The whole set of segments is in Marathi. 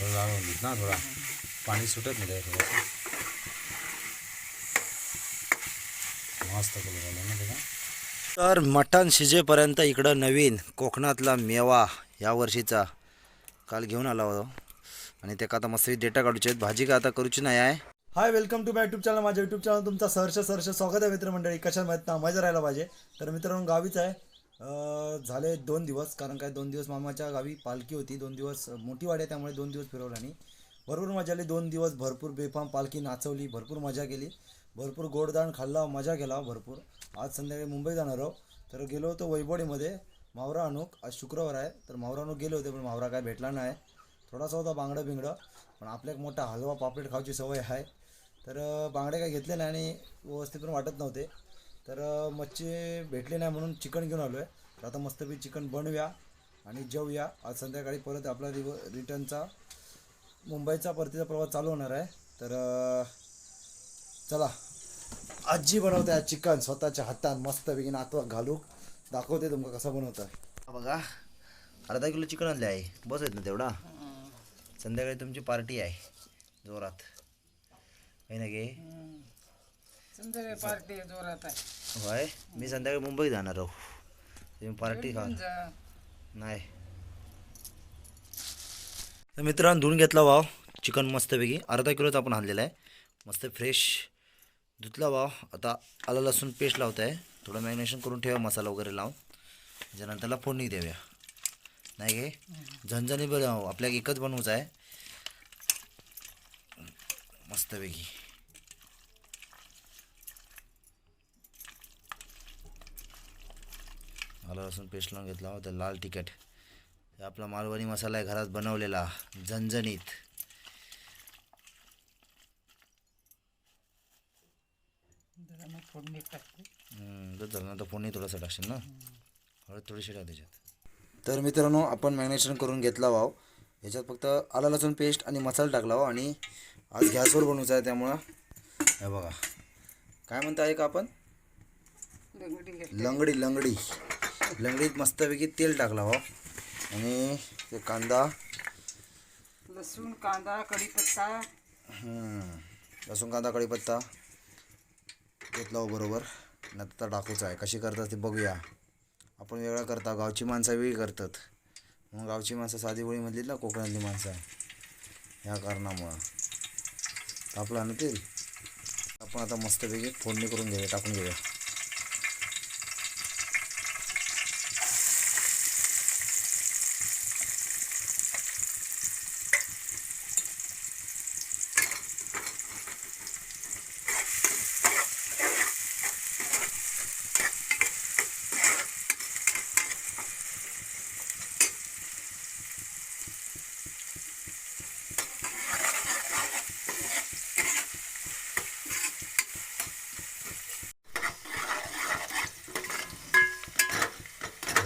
ना थोडा. पाणी सुटत नाही थोडंसं. मस्त कलर आला ना त्याला तर मटण शिजेपर्यंत इकडं नवीन कोकणातला मेवा या वर्षीचा. काल घेऊन आला होतो. आणि ते आता मस्त डेटा काढूचे आहेत. भाजी का आता करूची नाही आहे. Hi welcome to my YouTube channel माझ्या युट्यूब चॅनल तुमचा सहर्ष सहर्ष स्वागत आहे मित्रमंडळी. कशा माहीत ना मजा राहायला पाहिजे. तर मित्रांनो गावीच आहे. झाले दोन दिवस कारण काय दोन दिवस मामाच्या गावी पालखी होती दोन दिवस मोठी वाडी आहे त्यामुळे दोन दिवस फिरवलं भरपूर मजा आली दोन दिवस भरपूर बेफाम पालखी नाचवली भरपूर मजा केली. भरपूर गोडदाण खाल्ला मजा केला भरपूर. आज संध्याकाळी मुंबई जाणार आहोत. तर गेलो होतो वैभवडीमध्ये मावरा अनुक आज शुक्रवार आहे. तर मावरा अनुक गेले होते पण मावरा काय भेटला नाही. थोडासा होता बांगडं बिंगडं पण आपल्या एक मोठा हलवा पापलेट खायची सवय आहे. तर बांगडे काय घेतले नाही आणि व्यवस्थित पण वाटत नव्हते. तर मच्छी भेटली नाही म्हणून चिकन घेऊन आलो आहे तर आता मस्तपैकी चिकन बनवूया आणि जेवूया. आज संध्याकाळी परत आपला रिव रिटर्नचा मुंबईचा परतीचा प्रवास चालू होणार आहे. तर चला. आजी बनवते आज चिकन स्वतःच्या हातात मस्तपैकी नातवात घालू दाखवते तुमका कसं बनवतं हा बघा अर्धा किलो चिकन आणले आहे बस आहेत ना तेवढा? संध्याकाळी तुमची पार्टी आहे. जोरात. काही ना गे? संध्याकाळी पार्टी जोरात आहे. होय? मी संध्याकाळी मुंबई जाणार आहो. तुम्ही पार्टी खा जा. नाही. तर मित्रांनो धुवून घेतला वाव. चिकन मस्तपैकी. अर्धा किलोच आपण आणलेला आहे. मस्त फ्रेश धुतला वाव. आता आलं लसूण पेस्ट लावत आहे थोडं मॅरिनेशन करून ठेवा मसाला वगैरे लावून. त्याच्यानंतरला फोडणी देऊया. नाही गे? झणझणी बनव आपल्याला एकच बनवूचं आहे. मस्तपैकी. आलं लसूण पेस्ट लावून घेतला होता लाल तिखट. हे आपला मालवणी मसाला आहे घरात बनवलेला झणझणीत. तर फोडणी थोडंसं टाकशील ना? हळद थोडीशी टाक त्याच्यात. तर मित्रांनो आपण मॅरिनेशन करून घेतला वाव. ह्याच्यात फक्त आलं लसूण पेस्ट आणि मसाला टाकला वाव आणि आज गॅसवर बनवायचं आहे त्यामुळं. हे बघा. काय म्हणता आहे का आपण लंगडी लंगडी. लंगडीत मस्तपैकी तेल टाकला वाव आणि ते कांदा. लसूण कांदा कढीपत्ता. हम्म. लसूण कांदा कढीपत्ता. घेतला हो बरोबर. आता टाकूच आहे. कशी करतात ते बघूया. आपण वेगळं करता. गावची माणसं वेगळी करतात. मग गावची माणसं साधी होळीमधली ना कोकणातली माणसं. ह्या कारणामुळं. तापलं ना तेल? आपण आता मस्तपैकी फोडणी करून घेऊया टाकून घेऊया.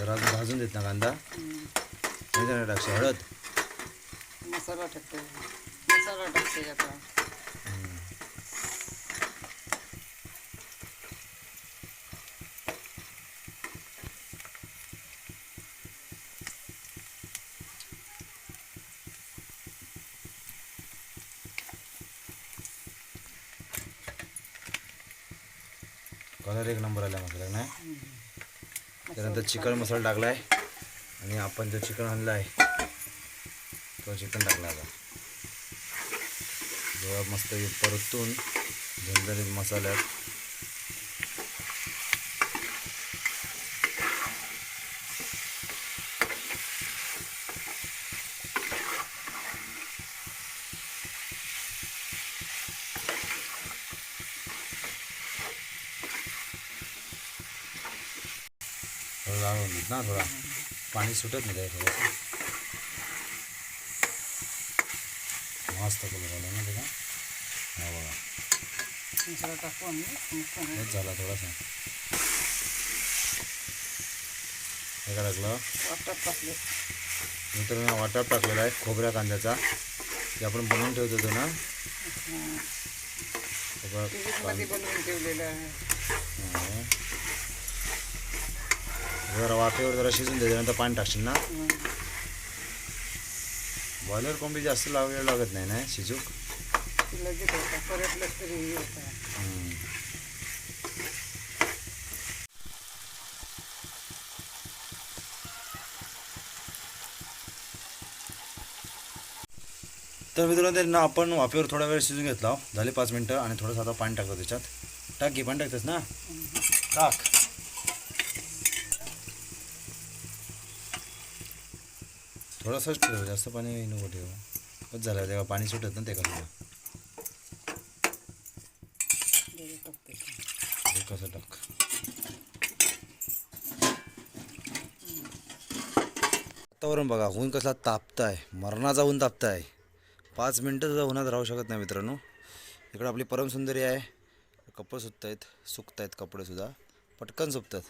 जरा भाजून देत ना कांदा. नाही टाकशी हळद? मसाला टाकते. मसाला टाकते आता. कलर एक नंबर आला मसाला नाही? त्यानंतर चिकन मसाला टाकला आहे आणि आपण जो चिकन आणला आहे तो चिकन टाकला आता. जेव्हा मस्त परतून झणझणीत मसाल्यात. थोडं ना थोडा पाणी सुटत नाही थोडंसं. मस्त कलर आला ना त्याला हा बघा. टाकू आम्ही. झाला थोडासा. हे काय टाकलं? वाटप टाकले. मित्रांनो वाटप टाकलेला आहे खोबऱ्या कांद्याचा. ते आपण बनवून ठेवत होतो ना. बनवून ठेवलेलं आहे. हा. जरा वाफेवर जरा शिजून दे त्यानंतर पाणी टाकशील ना. बॉयलर कोंबडी जास्त लाव वेळ लागत नाही ना शिजूक? तर मित्रांनो त्यांना आपण वाफेवर थोडा वेळ शिजून घेतला. झाले पाच मिनटं आणि थोडंसं आता पाणी टाकतो त्याच्यात. टाक घे पाणी टाकतेस ना? टाक. थोडंसंच ठेव जास्त पाणी नको ठेव. बस झालं तेव्हा पाणी सुटत ना ते कसं टाक वातावरण बघा ऊन कसा तापताय मरणाचा ऊन तापताय. पाच मिनटं सुद्धा उन्हात राहू शकत नाही मित्रांनो. इकडं आपली परमसुंदरी आहे. कपडे सुकत आहेत सुकत आहेत कपडेसुद्धा पटकन सुकतात.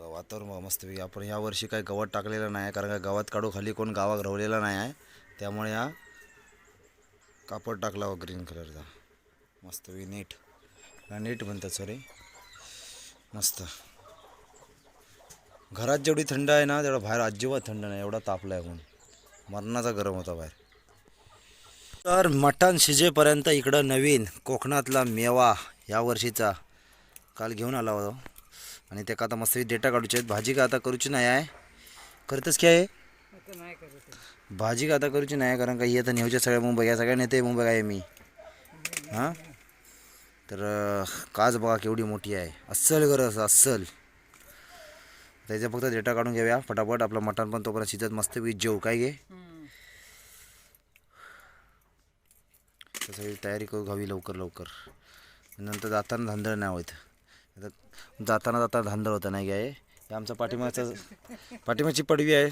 वातावरण मस्तपैकी आपण यावर्षी काय गवत टाकलेलं नाही आहे कारण का गवत काढू खाली कोण गावात रावलेला नाही आहे. त्यामुळे हा कापड टाकला हो ग्रीन कलरचा मस्तपैकी नीट. नीट म्हणतात सॉरी मस्त. घरात जेवढी थंड आहे ना तेवढं बाहेर अजिबात थंड नाही एवढा तापला आहे म्हणून मरणाचा गरम होता बाहेर. तर मटण शिजेपर्यंत इकडं नवीन कोकणातला मेवा या वर्षीचा. काल घेऊन आला होता. आणि त्याका आता मस्त डेटा काढूचे आहेत. भाजी का आता करूची नाही आहे? करतच काय आहे. भाजी का आता करूची नाही कारण का ही आता नेहूच्या सगळ्या मुंबई या सगळ्या नेते मुंबई आहे मी. हां? तर काच बघा केवढी मोठी आहे. अस्सल गरज अस्सल. त्याचा फक्त डेटा काढून घेऊया. फटाफट आपलं मटण पण तोपर्यंत शिजत मस्त वीज जेव. काय घे. तसं तयारी करू घावी लवकर लवकर. नंतर जाताना धांदळ नाही होत. जाताना जाताना धांदळ होता नाही काय हे आमचा पाठीमागचा पाठीमागची पडवी आहे.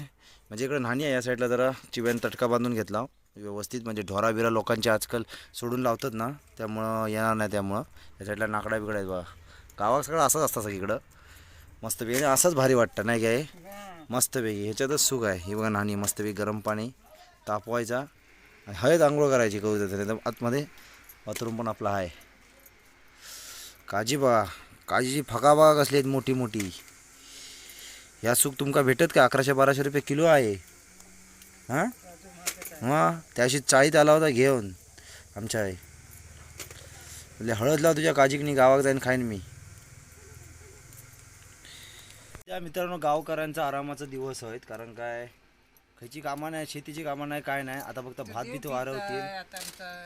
म्हणजे इकडं नाणी आहे या साईडला जरा चिव्यानं तटका बांधून घेतला. व्यवस्थित म्हणजे ढोरा बिरा लोकांचे आजकाल सोडून लावतात ना त्यामुळं येणार नाही त्यामुळं. या साईडला नाकडा बिकडा आहेत बघा. गावात सगळं असंच असतं सगळीकडं मस्तपैकी आणि असंच भारी वाटतं नाही काय मस्तपैकी ह्याच्यातच सुख आहे. ही बघा नाणी मस्तपैकी गरम पाणी तापवायचा. आणि हळद आंघोळ करायची करू देते आतमध्ये बाथरूम पण आपला आहे. काजी बघा काजीची फका असली कसली आहेत मोठी मोठी? ह्या सुख तुमका भेटत का? अकराशे बाराशे रुपये किलो आहे. हां? हां? त्याशी चाळीत आला होता घेऊन. आमच्या आहे म्हणजे हळद लाव तुझ्या काजीकनी गावाक जाईन खाईन मी. त्या मित्रांनो गावकऱ्यांचा आरामाचा दिवस आहेत. कारण काय? खयची कामं नाही शेतीची कामं नाही काय नाही. आता फक्त भात बीत वारवतील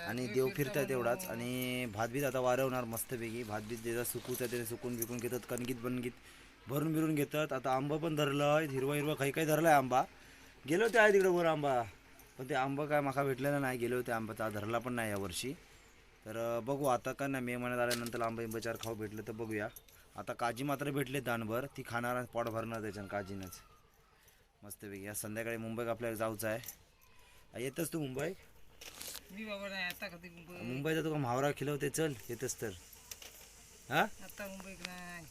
आणि देव फिरतात तेवढाच. आणि भात बीत आता वारवणार मस्तपैकी. भात बीत त्याचा सुकूच आहे त्याचे सुकून बिकून घेतात कणगीत बनगीत भरून बिरून घेतात. आता आंबा पण धरलं आहे हिरवा हिरवा काही काही धरला आहे आंबा. गेलो होते आहे तिकडे वर आंबा. पण ते आंबा काय माका भेटलेला नाही गेले होते आंबा. तर धरला पण नाही यावर्षी तर बघू आता का नाही मे महिन्यात आल्यानंतर आंबा इंबा चार खाऊ भेटलं तर बघूया. आता काजी मात्र भेटले दानभर. ती खाणार पोट भरणार त्याच्यानं काजीनंच. मस्तपैकी आज संध्याकाळी मुंबईत आपल्याला जाऊचं आहे. येतच तू मुंबई? मी बाबा नाही आता कधी मुंबई? मुंबईचा तुका म्हावरा खिलवते चल येतच तर. हा? आता मुंबईत नाही.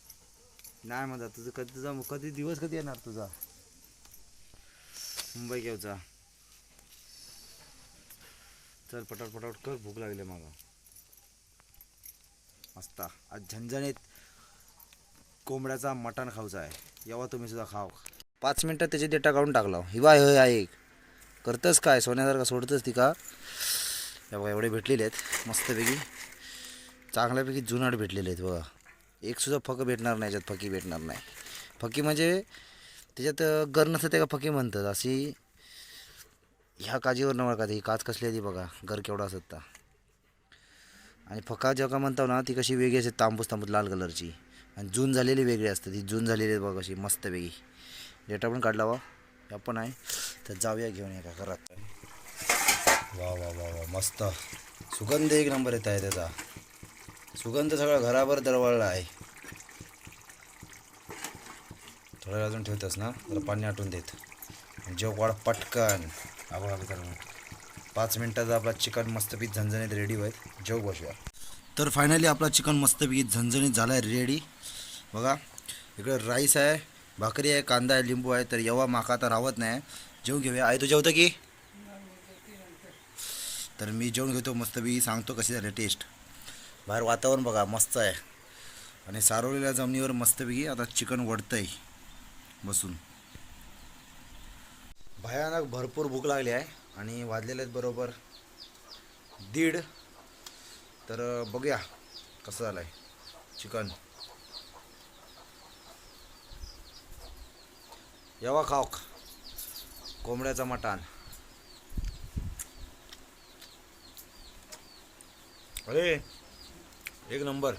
नाही तुझं कधी तुझा कधी दिवस कधी येणार तुझा? मुंबई घेऊचा चल पटापट पटापट कर भूक लागली मागा मस्त. आज झणझणीत कोंबड्याचा मटण खाऊचा आहे. यावा तुम्ही सुद्धा खाव पाच मिनटात त्याची डेटा काढून टाकला. हिवा हे आहे एक. करतच काय? सोन्यासारखा सोडतंच ती का? या बघा एवढे भेटलेले आहेत. मस्तपैकी. चांगल्यापैकी जुनाट भेटलेले आहेत बघा. एकसुद्धा फक भेटणार नाही याच्यात फकी भेटणार नाही. फकी म्हणजे त्याच्यात गर नसतं ते का फकी म्हणतात? अशी ह्या काजीवर न का ही काच कसली आहे ती बघा. गर केवढा असत ता. आणि फका जेव्हा म्हणतो ना ती कशी वेगळी असते तांबूस तांबूस लाल कलरची. आणि जून झालेली वेगळी असते ती. जून झालेली आहे बघा कशी मस्तपैकी. डेटा पण काढला वा या पण आहे. तर जाऊया घेऊन या का घरात. वा वा वा वा मस्त. सुगंध एक नंबर येत आहे त्याचा. सुगंध सगळा घराभर दरवळला आहे. थोडं वेळ अजून ठेवतस ना? जरा पाणी आटून देत. जेव वाढ पटकन. आपण आपलं पाच मिनटाचा आपला चिकन मस्तपीक झणझणीत रेडी होईल. जेव बसूया. तर फायनली आपला चिकन मस्तपैकी झणझणीत झाला आहे रेडी बघा इकडे राईस आहे. भाकरी आहे कांदा आहे लिंबू आहे तर येवा माका आता राहत नाही. जेवून घेऊया. आहे तू जेवतं की? तर मी जेवण घेतो मस्तपैकी सांगतो कशी झाली टेस्ट बाहेर वातावरण बघा मस्त आहे. आणि सारवलेल्या जमिनीवर मस्तपैकी आता चिकन वडतंय बसून. भयानक भरपूर भूक लागली आहे आणि वाजलेले आहेत बरोबर दीड. तर बघूया कसं झालं आहे चिकन. येवा खाऊक कोंबड्याचा मटान अरे एक नंबर.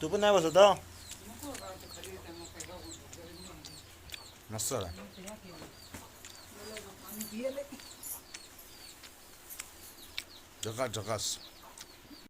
तू पण नाही बसत हो? मस्त Cakar cakar.